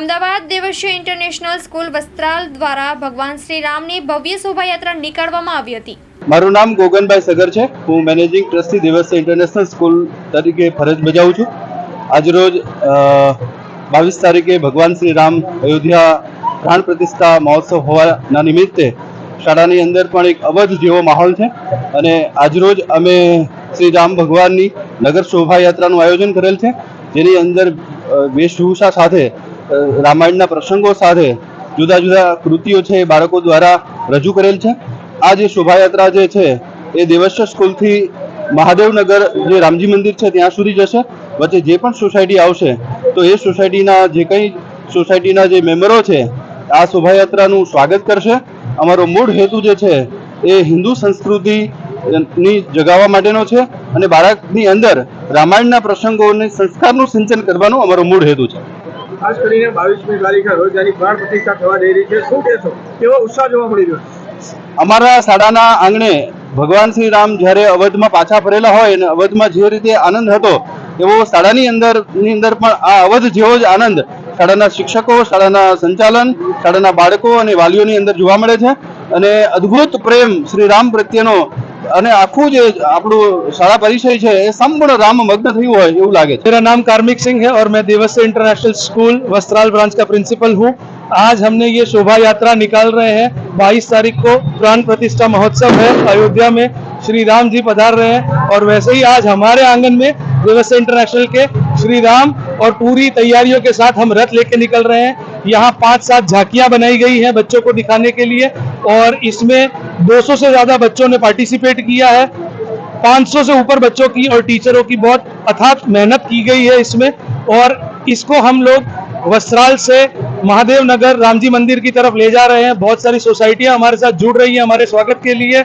Ahmedabad Devasya international school Vastral દ્વારા ભગવાન શ્રી રામની ભવ્ય શોભાયાત્રા નીકાળવામાં આવી હતી. મારું નામ ગોગનભાઈ સગર છે. હું managing trustee Devasya international school તરીકે ફરજ બજાવું છું. આજરોજ બાવીસ તારીખે ભગવાન શ્રી રામ અયોધ્યા પ્રાણ પ્રતિષ્ઠા મહોત્સવ હોવાના નિમિત્તે શાળાની અંદર પણ એક અવધ જેવો માહોલ છે અને આજરોજ અમે શ્રી રામ ભગવાનની નગર શોભાયાત્રાનું આયોજન કરેલ છે. જેની અંદર વેશભૂષા સાથે રામાયણના પ્રસંગો સાથે જુદા જુદા કૃતિઓ છે એ બાળકો દ્વારા રજૂ કરેલ છે. આ જે શોભાયાત્રા જે છે એ દેવસ્ય સ્કૂલથી મહાદેવનગર જે રામજી મંદિર છે ત્યાં સુધી જશે. વચ્ચે જે પણ સોસાયટી આવશે, તો એ સોસાયટીના જે કંઈ સોસાયટીના જે મેમ્બરો છે, આ શોભાયાત્રાનું સ્વાગત કરશે. અમારો મૂળ હેતુ જે છે એ હિન્દુ સંસ્કૃતિ ની જગાવવા માટેનો છે અને બાળકની અંદર રામાયણના પ્રસંગોને સંસ્કારનું સિંચન કરવાનો અમારો મૂળ હેતુ છે. ખાસ કરીને બાવીસમી તારીખે રોજ પ્રાણ પ્રતિષ્ઠા થવા જઈ રહી છે. શું કહેશો? કેવો ઉત્સાહ જોવા મળી રહ્યો અમારા શાળાના આંગણે ભગવાન શ્રી રામ જ્યારે અવધમાં પાછા ફરેલા હોય અને અવધમાં જે રીતે આનંદ હતો, એવો શાળાની અંદર, ની અંદર પણ આ અવધ જેવો જ આનંદ શાળાના શિક્ષકો, શાળાના સંચાલન, શાળાના બાળકો અને વાલીઓની અંદર જોવા મળે છે. અને અદ્ભુત પ્રેમ શ્રી રામ પ્રત્યેનો અને આખું જે આપણું શાળા પરિચય છે એ સંપૂર્ણ રામ મગ્ન થયું હોય એવું લાગે છે मेरा नाम कार्मिक सिंह है और मैं Devasya international school Vastral branch का प्रिंसिपल हूँ आज हमने ये शोभा यात्रा निकाल रहे हैं 22 तारीख को प्राण प्रतिष्ठा महोत्सव है अयोध्या में श्री राम जी पधार रहे हैं और वैसे ही आज हमारे आंगन में देवस्य इंटरनेशनल के श्री राम और पूरी तैयारियों के साथ हम रथ लेके निकल रहे हैं। यहाँ पाँच सात झांकियाँ बनाई गई हैं बच्चों को दिखाने के लिए और इसमें 200 से ज़्यादा बच्चों ने पार्टिसिपेट किया है। 500 से ऊपर बच्चों की और टीचरों की बहुत अथात मेहनत की गई है इसमें। और इसको हम लोग वस्त्राल से महादेव नगर रामजी मंदिर की तरफ़ ले जा रहे हैं। बहुत सारी सोसाइटियाँ हमारे साथ जुड़ रही हैं हमारे स्वागत के लिए।